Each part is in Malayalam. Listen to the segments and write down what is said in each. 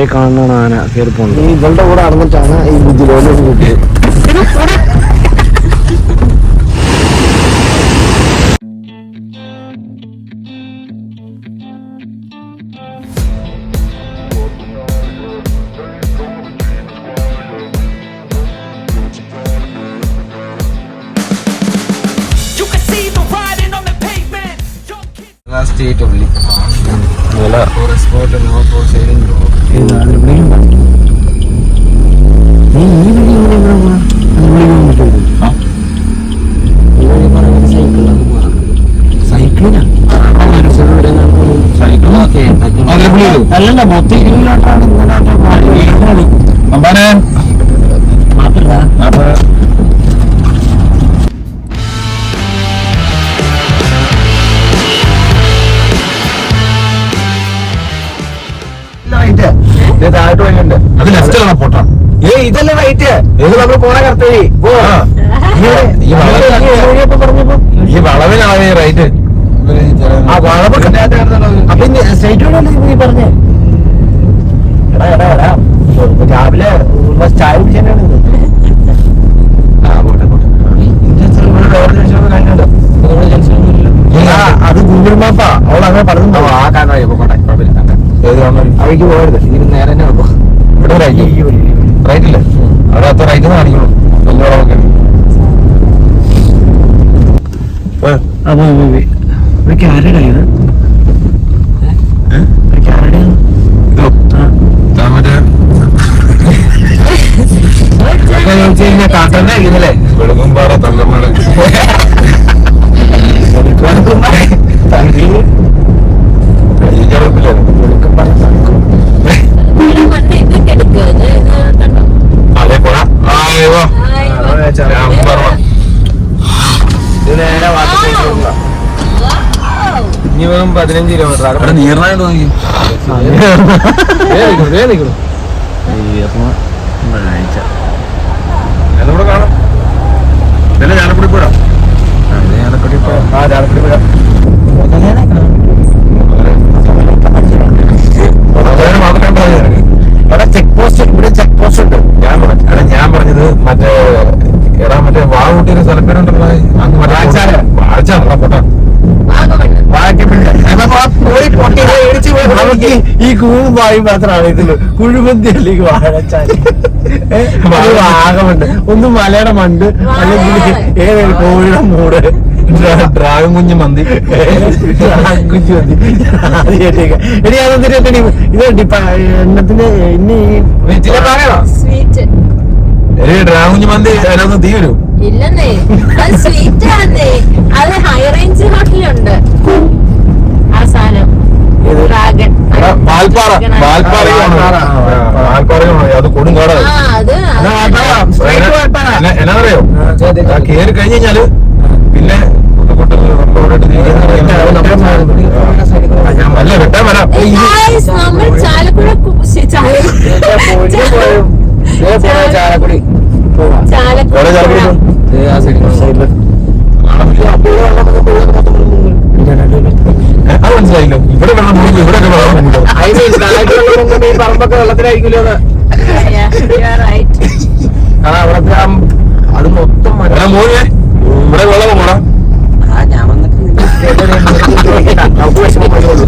ദേ കാണുന്ന ആന കയറി ഇവളുടെ കൂടെ നടന്നിട്ടാണ് ഈ ബുദ്ധിലോലം കിട്ടിയത്. അല്ലല്ല മൊത്തം ഇരുവിലോട്ടാണ്. അമ്പാനെ. മാത്രല്ല താഴോട്ട് വഴിയുണ്ട്. അത് ലെഫ്റ്റ് ആണ് പോട്ടാ? ഏ ഇതല്ലേ റൈറ്റ് ഇത് നമ്മൾ പോണ കർത്തവ്യ. പോ. ഈ ഈ വളവിലാണ് ഈ റൈറ്റ് ആ വളവ് അപ്പൊ റോഡല്ലേ നീ പറഞ്ഞേ? എടാ എടാ എടാ. രാവിലെ ചായ കുടിച്ചാണ് അത് ഗൂഗിൾ മാപ്പാ. അവൾ അങ്ങനെ പറഞ്ഞു ആ കാണാൻ അവയ്ക്ക് പോകരുത് ഇതിന് നേരെ തന്നെ നോക്കോ ഇവിടെ റൈറ്റ് റൈറ്റ് ഇല്ലേ? അവിടെ അത്ര റൈറ്റ് കാണിക്കുള്ളൂ. വലിയ വളവൊക്കെ അപ്പൊ ഒരു ക്യാരറ്റ് ഇത് ഒരു ക്യാരറ്റ് ഇതോ കാട്ടന്നെ ഇല്ലേ വെളുകുംപാറ തങ്കമ്മയുടെ ഇനി വെറും പതിനഞ്ച് കിലോമീറ്റർ അവിടെ നീർനായിട്ട് നോക്കി എന്നൂടെ കാണാം. ഇതല്ലേ ചാലക്കുടി പോരാ? ചാലക്കുടി ആ ചാലക്കുടി പോരാ. അവിടെ ചെക്ക് പോസ്റ്റ് ഇവിടെ ചെക്ക് പോസ്റ്റ് ഉണ്ട്. ഞാൻ പറഞ്ഞ- ഞാൻ പറഞ്ഞത് മറ്റേ എടാ മറ്റേ സ്ഥലം പേരുണ്ടല്ലോ അങ്ങ് വാഴച്ചാല. വാഴച്ചാല പോട്ടാ നമുക്ക് ഈ കൂമ്പായി മാത്രമാണ് ഇതിൽ കുഴുമന്തി വാഴച്ചാൽ ആകമുണ്ട് ഒന്ന് മലയുടെ മണ്ട് അല്ലെങ്കിൽ ഏതൊരു കോഴിയുടെ മൂട്. ഡ്രാഗൻ കുഞ്ഞു മന്തി. കുഞ്ഞു മന്തി. ആദ്യമായിട്ടേക്ക്. എടി അതെന്തിനാ ഇത് എണ്ണത്തിന് ഇനി ഡ്രാഗൻ കുഞ്ഞ് മന്തി അതിനൊന്ന് തീ വരും. ഇല്ലെന്നേ. അത് സ്വീറ്റ് ആണെന്നേ അത് ഹൈ റേഞ്ച് ഹോട്ടലുണ്ട് ആ സാധനം. ഡ്രാഗൺ അത് എന്നറിയോ? കേറി കഴിഞ്ഞ് കഴിഞ്ഞാൽ പിന്നെ അല്ല വെട്ടാൻ വരാം Guys, നമ്മൾ ചാലക്കുടി ചാലക്കുടി. അത് മനസ്സിലായില്ലോ. ഇവിടെ വെള്ളം മുഴുവൻ ഇവിടെ വെള്ളം അതിന് ഈ പറമ്പൊക്കെ വെള്ളത്തിലായിരിക്കുമല്ലോ. കാരണം അവിടത്തെ ആ അത് മൊത്തം മോനെ. ഇവിടെ വെള്ളം പോടാ. നമുക്ക് വിഷമം വരുള്ളൂ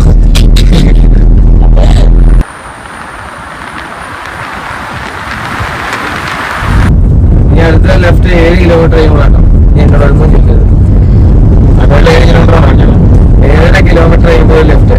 ഇനി അടുത്ത ലെഫ്റ്റ് ഏഴ് കിലോമീറ്റർ കഴിയുമ്പോഴാണ് എന്നോട് അടുത്ത് ചോദിച്ചത് അതുപോലെ ഏഴ് കിലോമീറ്റർ പറഞ്ഞത്. ഏഴര കിലോമീറ്റർ കഴിയുമ്പോൾ ലെഫ്റ്റ്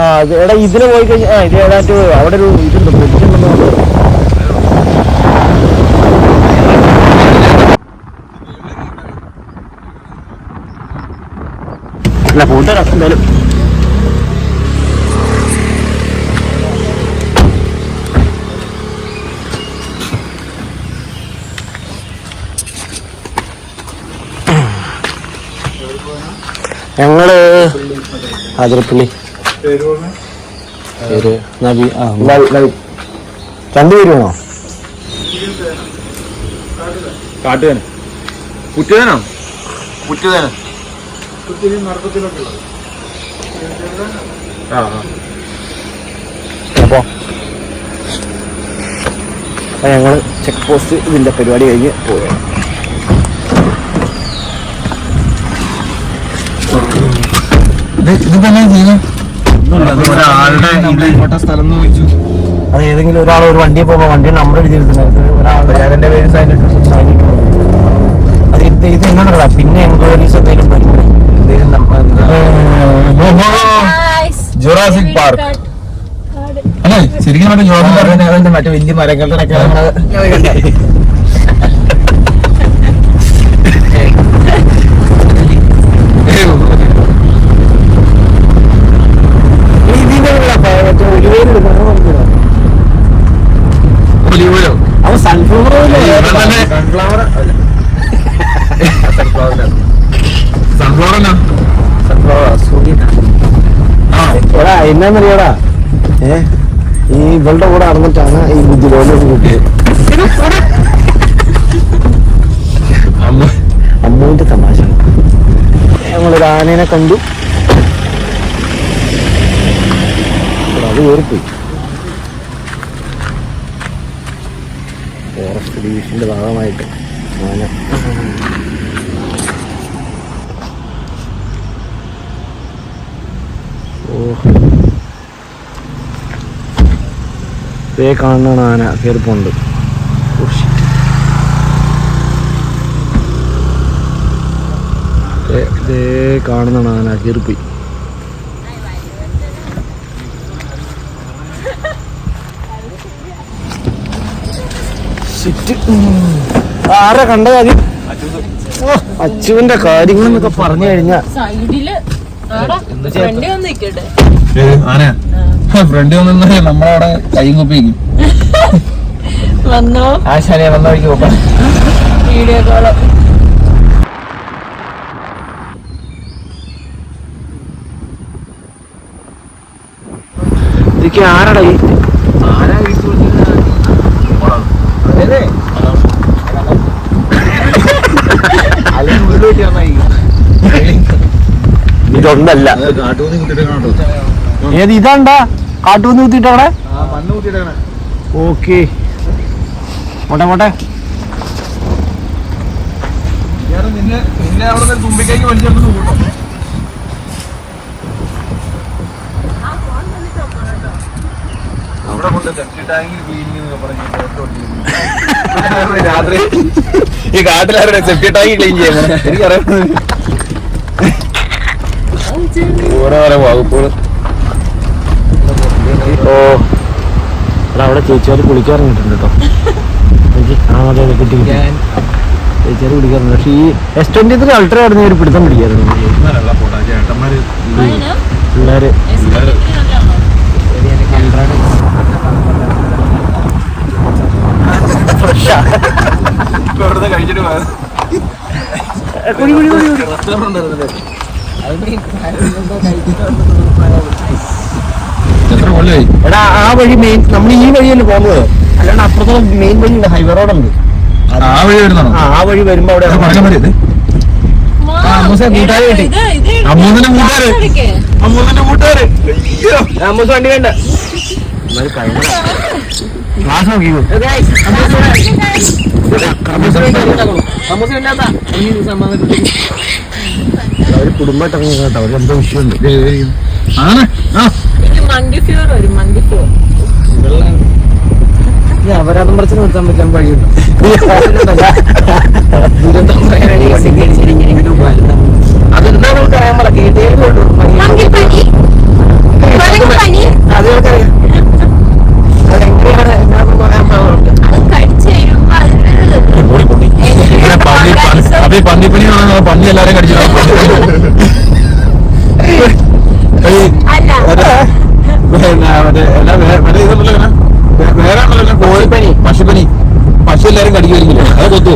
ആ എടാ ഇതിന് പോയി കഴിഞ്ഞാൽ ഇത് ഏതാണ്ട് അവിടെ ഒരു ഇതുണ്ട് ബ്രിഡ്ജ് ഉണ്ടെന്ന് പറഞ്ഞു. അല്ല പോട്ടെ എന്തായാലും. ഞങ്ങൾ അതിരപ്പള്ളി പേര് നബി ആ രണ്ടുപേരും വേണോ? കാട്ടുതേന ആ അപ്പോ ഞങ്ങൾ ചെക്ക് പോസ്റ്റ് ഇതിന്റെ പരിപാടി കഴിഞ്ഞ് പോവുകയാണ് അത് ഏതെങ്കിലും ഒരാൾ ഒരു വണ്ടിയെ പോകുമ്പോൾ വണ്ടി നമ്പർ എഴുതിയിരുന്നു ഒരാളുടെ പേര് സൈനിട്ട് സൈനിട്ട് അത് ഇത് ഇത് എങ്ങനെയുള്ള പിന്നെ എൻക്വയറീസ് എന്തെങ്കിലും വരും. എന്തെങ്കിലും പാർക്ക് അല്ലേ? ശരിക്കും മറ്റേ ജോബ് അതിന്റെ മറ്റേ വലിയ മരങ്ങളുടെ അവൻ സൺഫ്ലവർ സൺഫ്ലവർ സൺഫ്ലവർ എടാ എന്നാന്നറിയാടാ? ഏ? ഈ ഇവളുടെ കൂടെ നടന്നിട്ടാണ് ഈ ബുദ്ധി ലോകം കിട്ടിയത്. അമ്മ അമ്മുവിന്റെ തമാശ. ഞങ്ങളൊരു ആനേനെ കണ്ടു. അത് കയറിപ്പോയി ഫോറസ്റ്റ് ഡിവിഷന്റെ ഭാഗമായിട്ട് ആന. ദേ കാണുന്നതാണ് ആന കയറിപ്പോണ്ട് ഇതേ shit. ദേ- ദേ കാണുന്നതാണ് ആന കയറിപ്പോയി. ഉം. ആരാ കണ്ടത് ആദ്യം? അച്ചുവിന്റെ കാര്യങ്ങൾ എന്നൊക്കെ പറഞ്ഞു കഴിഞ്ഞാ. സൈഡിൽ ആന ഫ്രണ്ട് വന്നിരുന്ന നമ്മളവിടെ കൈ കുപ്പിക്കും വന്നോ? ആശാനെ വന്ന വഴിക്ക് വീഡിയോ കോൾ. ഇതൊക്കെ ആരടാ ഇതൊന്നല്ല. ഏത് ഇതാണ്ടാ? പോട്ടെ നിന്നെ നിന്നെ അവിടെ നിന്ന് പോട്ടെ കൂട്ടോ. അവിടെ കൊണ്ട് സെപ്റ്റി ടാങ്കിൽ ക്ലീനിങ് പറഞ്ഞ് രാത്രി. ഈ കാട്ടിലാരുടെ സെപ്റ്റി ടാങ്ക് ക്ലീൻ ചെയ്യുന്നത് എനിക്കറിയാം ഓരോ ഓരോ വകുപ്പുകൾ. ഓ എടാ അവിടെ ചേച്ചിയാർ കുളിക്കാറിഞ്ഞിട്ടുണ്ട് കേട്ടോ. എനിക്ക് ആ മതി അതെ കിട്ടി കിട്ടി. ചേച്ചിയാർ കുളിക്കാറുണ്ട് പക്ഷേ ഈ എസ് ട്വന്റി ത്രീ അൾട്ര ആയിരുന്നു ഒരു പിടുത്തം പിള്ളേര്. വെറുതെ കഴിച്ചിട്ട് പോയത് കുടി കുടി കുടി കുടി. എത്ര കൊല്ലായി എടാ ആ വഴി മെയിൻ നമ്മൾ ഈ വഴിയല്ലേ പോകുന്നത്? അല്ലാണ്ട് അപ്പുറത്തുള്ള മെയിൻ വഴി ഉണ്ട് ഹൈവേ റോഡ് ഉണ്ട്. ആ വഴി വരുന്നതാണോ? ആ വഴി വരുമ്പോ അവിടെ പറഞ്ഞ മതി ഇത് ആ, മൂസേ, കൂട്ടുകാരെ കിട്ടി. അമ്മൂന്നിന്റെ കൂട്ടുകാര്. അമ്മൂന്നിന്റെ കൂട്ടുകാര്. അമ്മൂസ് വണ്ടി വേണ്ട ക്ലാസ് നോക്കിക്കോ. അവർ കുടുംബമായിട്ടൊക്കെ കേട്ടോ അവർ എന്തോ വിഷയമുണ്ട്. ആണ്. ആ. മങ്കി ഫ്യൂർ വരും മങ്കി ഫ്യൂർ അവരാതും പറിച്ച് നിർത്താൻ പറ്റാൻ വഴിയുണ്ട്. അതെന്താ നമുക്ക് അറിയാൻ പറ കേട്ടേക്കുള്ളൂ മങ്കിപ്പനി മങ്കിപ്പനി അതുകൾക്കറിയാം അതെങ്ങനെയാണ് എന്നാന്ന് പറയാൻ പന്നി പന്നി- അപ്പൊ ഈ പന്നിപ്പനി പന്നി എല്ലാരും കടിച്ചു കോഴിപ്പനി പശുപ്പനി. പശു എല്ലാരും കടിക്കുമായിരിക്കില്ലേ അത് കൊത്തു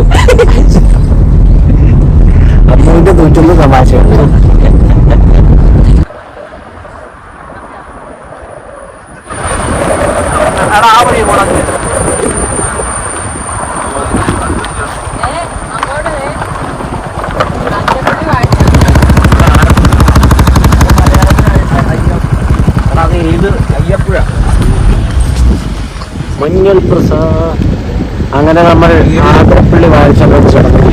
അമ്മുവിന്റെ നൂറ്റൊന്ന് തമാശയാണ് അങ്ങനെ നമ്മൾ ആതിരപ്പള്ളി വായിച്ച ചടങ്ങ്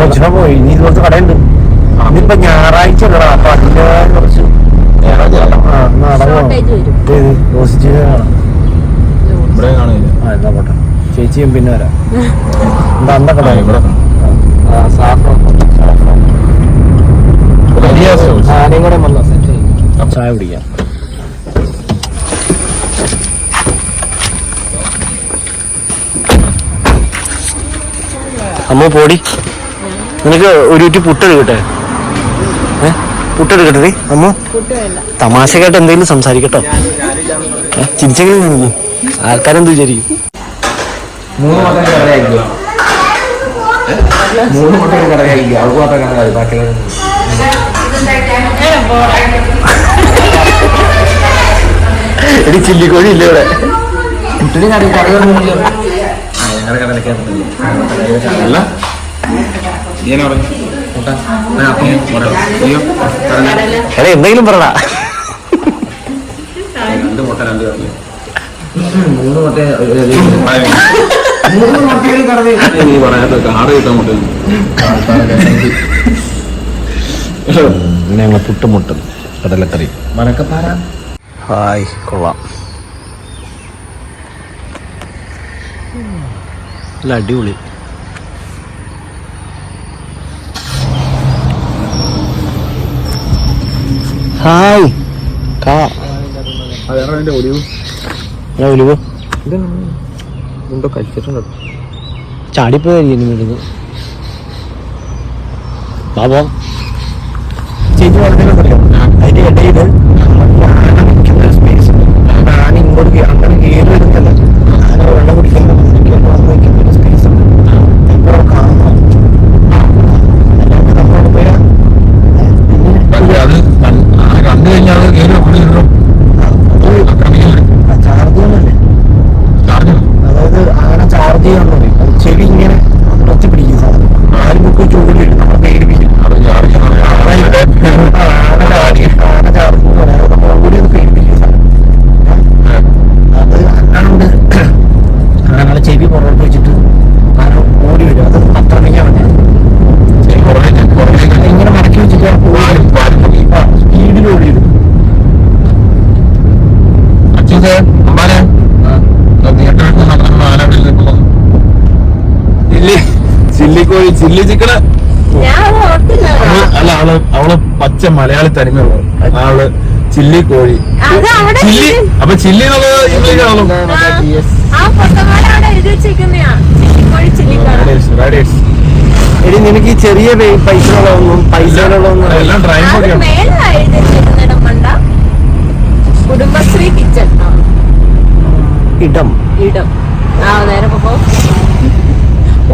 ഓച്ചിനെ പോയി ഇനി കുറച്ച് കടയുണ്ട് ഇന്നിപ്പോ ഞായറാഴ്ച ഉള്ളടാ അപ്പൊ അതിന്റെ കുറച്ച് ആ, നടന്നോ Shortage വരും. ഏത് പോസിറ്റീവ് കാണാം ഇവിടെ കാണില്ല ആ എന്നാ പോട്ടെ ചേച്ചിയും പിന്നെ വരാം. എന്താ അന്ന കട ആ സാഫ്രോൺ സാഫ്രോൺ വലിയ സ്റ്റോഴ്സ്. ആരെയും കൂടെ വന്നോ? സെറ്റ് ചായ കുടിക്കാം. അമ്മ പോടി. നിനക്ക് ഒരു കുറ്റി പുട്ടെടുക്കട്ടെ ഏ? പുട്ടെടുക്കട്ടെ അമ്മ? തമാശ വേണ്ട തമാശക്കായിട്ട് എന്തെങ്കിലും സംസാരിക്കട്ടോ. ചിരിച്ചെങ്കിലും ആൾക്കാരെന്ത് വിചാരിക്കും? മൂന്ന് മട്ടൻ കഴിക്കുക. മൂന്ന് മട്ടൻ കഴിക്കുക. അവർക്ക് മാത്രം കടയായി ബാക്കിയുള്ള എടി ചില്ലിക്കോഴി ഇല്ല ഇവിടെ? ഇത്തിരി കടയിൽ കടകളൊന്നുമില്ല ഞങ്ങളുടെ പറഞ്ഞു. എന്തെങ്കിലും പറടാ. രണ്ട് മുട്ട രണ്ട് കടൽ മൂന്ന് മുട്ട നീ കടലക്കറി മനക്കപ്പാറ ഹായ് കൊള്ളാം നല്ല അടിപൊളി ഹായ് കാ ഒലിവ് ഒലിവ് ഒടിവ് എന്തോ കഴിച്ചിട്ടുണ്ടോ ചാടിപ്പോയായിരിക്കും വീടുന്ന് ബാബോ ചേച്ചി പറഞ്ഞല്ലോ അതിന്റെ ഇടയിൽ നിൽക്കുന്ന സ്പേസ് ഇങ്ങോട്ട് അങ്ങനെ കയറി ചില്ലി. ചില്ലിക്കോഴി ചില്ലി ചിക്കന്. അല്ല അവൾ അവൾ പച്ച മലയാളി തനിമയുള്ളൂ ആൾ ചില്ലി കോഴി. ചില്ലി അപ്പൊ ചില്ലി എന്നുള്ളത് ഇംഗ്ലീഷ് ആണല്ലോ. എടി നിനക്ക് ഈ ചെറിയ പൈ- പൈസകളൊന്നും പൈസകളൊന്നും എല്ലാം ഡ്രൈവ് കുടുംബശ്രീ കിച്ചൺ ആ. ഇടം. ഇടം. ആ നേരെ പോ.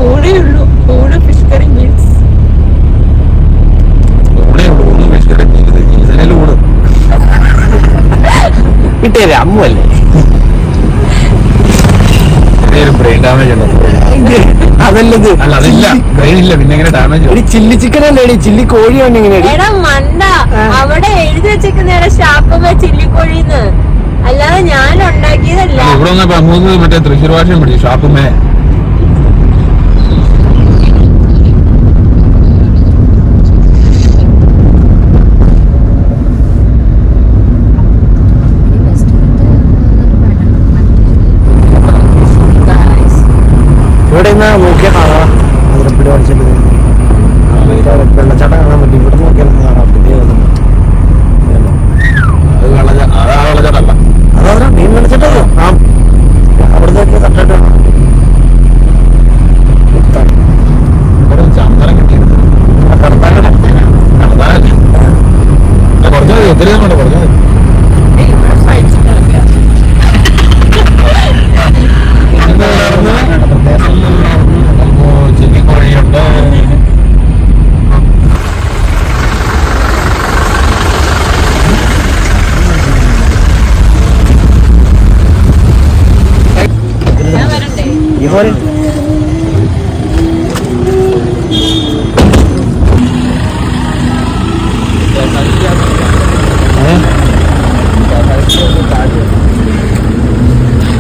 ഊടേ ഉള്ളൂ ഊട് ഫിഷ് കറി ഊണ് കിട്ടിയല്ലേ? അമ്മുവല്ലേ? അതല്ലത്. അല്ല അതില്ല. ബ്രെയിൻ ഇല്ല. പിന്നെ എങ്ങനെ ഡാമേജ് ഒരു ചില്ലി ചിക്കൻ അല്ലേ ചില്ലി കോഴിയാണ് ഇങ്ങനെ എടാ? മണ്ട. അവിടെ എഴുതി വെച്ചേക്കുന്ന ഷാപ്പമ്മ ചില്ലിക്കോഴിന്ന് അല്ലാതെ ഞാൻ ഉണ്ടാക്കിയതല്ല. ഇവിടെ വന്നപ്പോ മൂന്ന് മറ്റേ തൃശ്ശൂർ ഭാഷയും പിടിച്ചു ഷാപ്പുമേ ഇവിടെ നിന്ന് നോക്കിയാൽ കാണാം. അതിരപ്പിടി വെള്ളച്ചാട്ടം കാണാൻ പറ്റും. ഇവിടെ നോക്കിയാൽ കാണാം പിന്നെ അത് അതാ മീൻ വെള്ളച്ചാട്ടോ ആ അവിടെ നോക്കിയാൽ ഇവിടെ ചന്ദനം കിട്ടിയത് കടത്താനല്ലേ കളഞ്ഞാലല്ലേ കുറഞ്ഞത് ഒത്തിരി വേണ്ട കുറഞ്ഞത് പോരെ ഏ?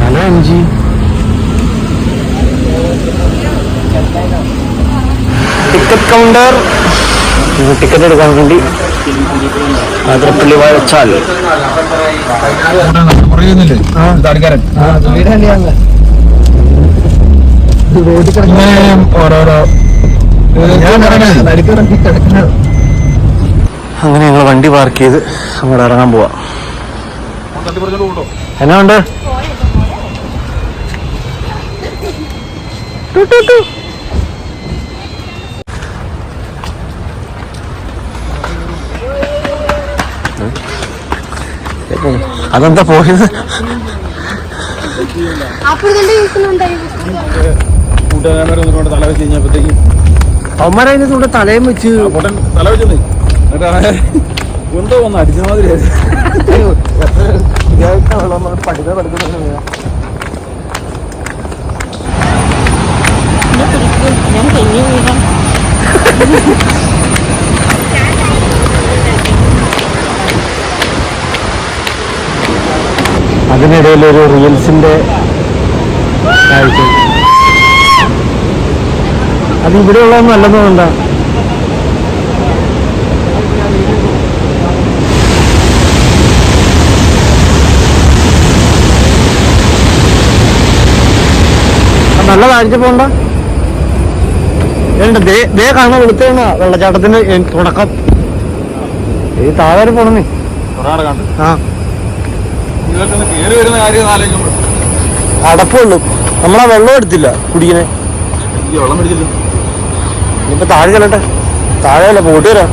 Hello M G ticket counter ticket എടുക്കാൻ വേണ്ടി അതിരപ്പള്ളി വാഴച്ചാൽ അങ്ങനെ ഞങ്ങൾ വണ്ടി പാർക്ക് ചെയ്ത് അങ്ങോട്ട് ഇറങ്ങാൻ പോവാ. എന്നാ ഉണ്ട്? Two, two, two. അതെന്താ പോയത്? അവന്മാരതിന് കൂടെ തലയും വെച്ച് തല എന്തോ ഒന്ന് അടിച്ച മാതിരി ഞാൻ തെങ്ങി വീഴാം. അതിനിടയിൽ ഒരു റീൽസിന്റെ കാഴ്ച. അത് ഇവിടെ ഉള്ളതൊന്നും അല്ലെന്ന് വേണ്ട നല്ല കാഴ്ച പോണ്ട. രണ്ട് ദേ ദേ കാണാൻ വിളിച്ചാണ് വെള്ളച്ചാട്ടത്തിന്റെ തുടക്കം. ഈ താഴെ പോണെന്നേ ആ. ഇതൊക്കെ കയറി വരുന്ന കാര്യം ആലോചിക്കുമ്പോൾ അടപ്പുള്ളൂ. നമ്മളാ വെള്ളം എടുത്തില്ല കുടിക്കണേ. വെള്ളം പിടിച്ചില്ല. താഴെ ചെല്ലട്ടെ. താഴെ അല്ല പോയിട്ട് വരാം.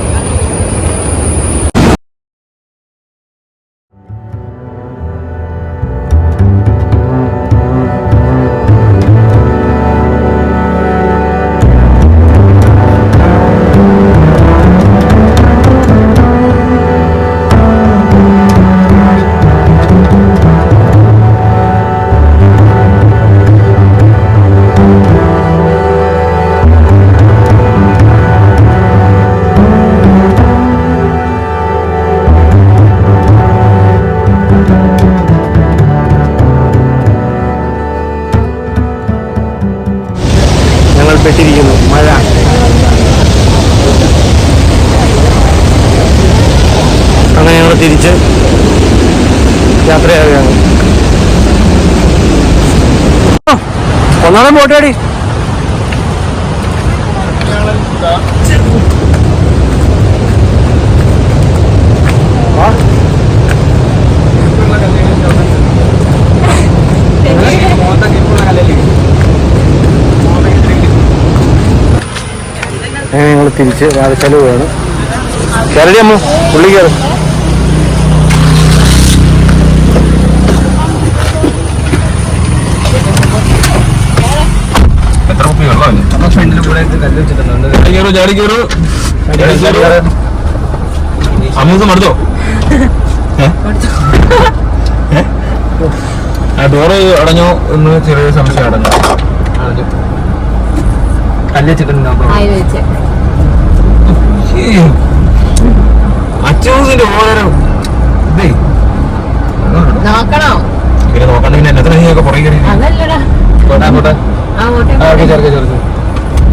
ഒന്നാമത് പോട്ടാടി ഞങ്ങൾ തിരിച്ച് രാവിലെ വേണം. കയറടി അമ്മ പുള്ളി കയറും കയറൂ ചാടി കയറൂ. അമ്മൂസ് മടുത്തോ? ഏ? ആ ഡോറ് അടഞ്ഞോ എന്ന് ചെറിയ സംശയം അടഞ്ഞു അച്ചൂസിന്റെ ഓരോ ഇതേ നോക്കണോ? പിന്നെ എത്ര നീയൊക്കെ പുറകെ ചേർക്കെ ചേർക്കെ.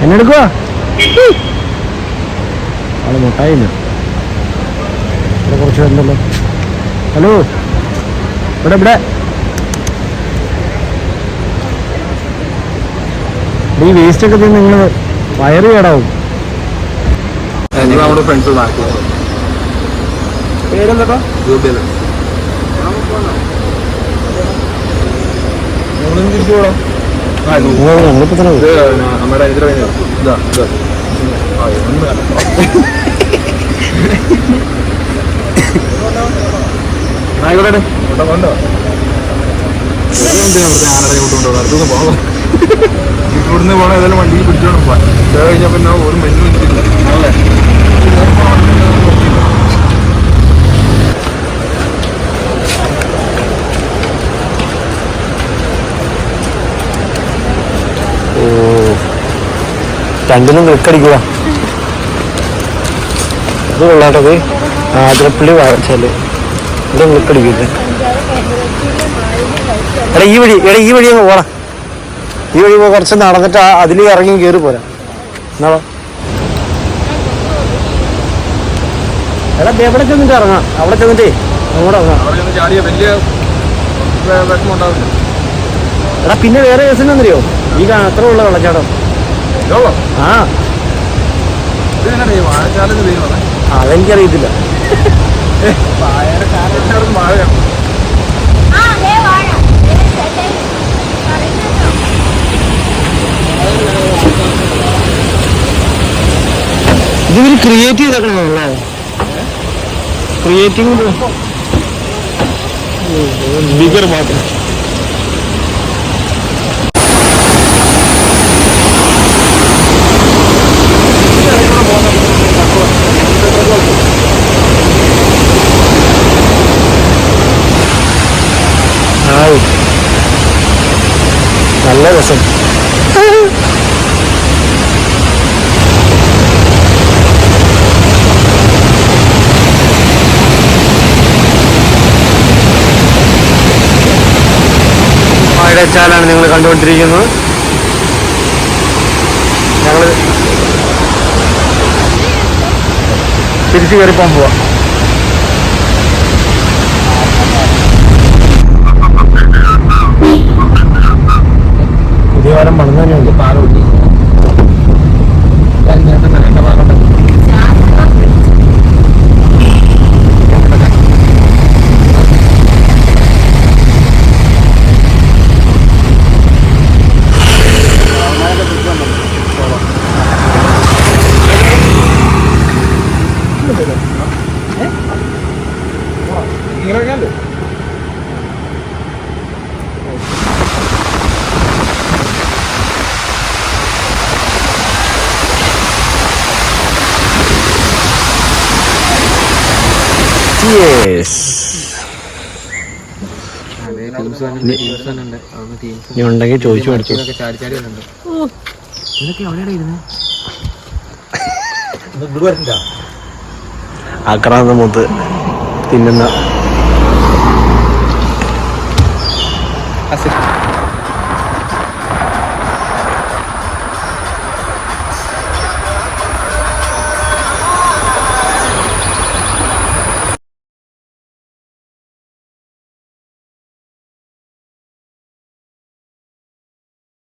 ജനങ്ങളാ എന്നെടുക്കുവാ ആൾ മുട്ടായില്ല ഇവിടെ കുറച്ച് പേരുണ്ടല്ലോ. ഹലോ? ഇവിടെ ഇവിടെ. ഈ വേസ്റ്റ് ഒക്കെ തിന്ന് നിങ്ങൾ വയറ് കേടാവും. പേരെന്താ? നോക്കി പോടാ നമ്മുടെ ഇതിൽ ഇതാ ഇതാ ആയിക്കോട്ടെ ഇവിടുന്ന് പോകണം ഏതായാലും വണ്ടി പിടിച്ചോണം പോവാൻ കഴിഞ്ഞാൽ പിന്നെ ഒരു മെനു അല്ലേ ഓ രണ്ടിനും ക്ലിക്കടിക്കുക ഇത് കൊള്ളാട്ടത്. ആതിരപ്പള്ളി വാഴച്ചാൽ ഇത് ക്ലിക്കടിക്കില്ല എടാ ഈ വഴി എടാ ഈ വഴി അങ്ങ് പോടാ. ഈ വഴി പോ കുറച്ച് നടന്നിട്ട് അതിൽ ഇറങ്ങി കയറി പോരാ. എന്നാ എടാ എവിടെ ചെന്നിട്ട് ഇറങ്ങാം. അവിടെ ചെന്നിട്ടേ അങ്ങോട്ട് ഇറങ്ങാം. എടാ പിന്നെ വേറെ കേസിനെന്നറിയോ ഈ കാ- അത്ര ഉള്ള വെള്ളച്ചാട്ടം. ആ. അതെനിക്കറിയത്തില്ല. ഇതൊരു ക്രിയേറ്റീവ് ക്രിയേറ്റീവ് ഇതിവര് ക്രിയേറ്റ് ചെയ്തേക്കണല്ലേ ക്രിയേറ്റിംഗ് ബിഗർ മാത്രം ഹായ് നല്ല രസം ചാലാണ് നിങ്ങൾ കണ്ടുകൊണ്ടിരിക്കുന്നത്. ഞങ്ങൾ തിരിച്ചു കയറിപ്പോകാൻ പോവാം. ഇനി ഉണ്ടെങ്കിൽ ചോദിച്ചു വന്നിട്ടുണ്ട് ആക്രാന്ത മുത്ത് തിന്നുന്ന.